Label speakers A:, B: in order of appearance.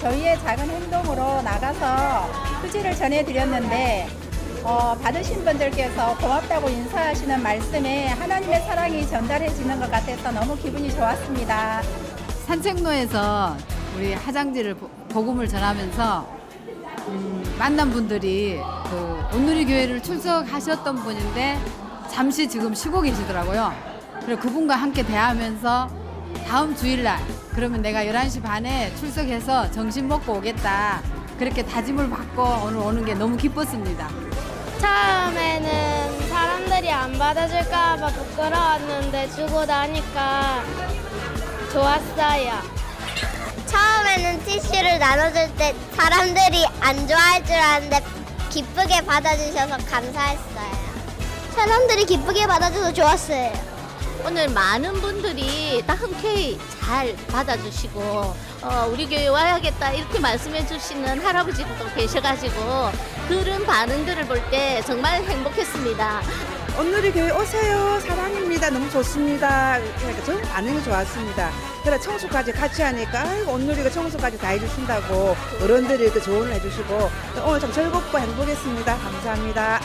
A: 저희의 작은 행동으로 나가서 휴지를 전해드렸는데 어, 받으신 분들께서 고맙다고 인사하시는 말씀에 하나님의 사랑이 전달해지는 것 같아서 너무 기분이 좋았습니다.
B: 산책로에서 우리 화장지를 보- 복음을 전하면서 음, 만난 분들이 그 온누리 교회를 출석하셨던 분인데 잠시 지금 쉬고 계시더라고요. 그리고 그분과 함께 대하면서 다음 주일날 그러면 내가 11시 반에 출석해서 점심 먹고 오겠다. 그렇게 다짐을 받고 오늘 오는 게 너무 기뻤습니다.
C: 처음에는 사람들이 안 받아줄까봐 부끄러웠는데 주고 나니까 좋았어요. 처음에는 티슈를 나눠줄 때 사람들이 안 좋아할 줄 알았는데 기쁘게 받아주셔서 감사했어요. 사람들이 기쁘게 받아줘서 좋았어요.
D: 오늘 많은 분들이 다 흔쾌히 잘 받아주시고 어, 우리 교회 와야겠다 이렇게 말씀해 주시는 할아버지도 계셔가지고 그런 반응들을 볼 때 정말 행복했습니다.
E: 온누리 교회 오세요. 사랑입니다. 너무 좋습니다. 그러니까 전 반응이 좋았습니다. 그래 청소까지 같이 하니까 아이고, 온누리가 청소까지 다 해주신다고 어른들이 그 조언을 해주시고 오늘 참 즐겁고 행복했습니다. 감사합니다.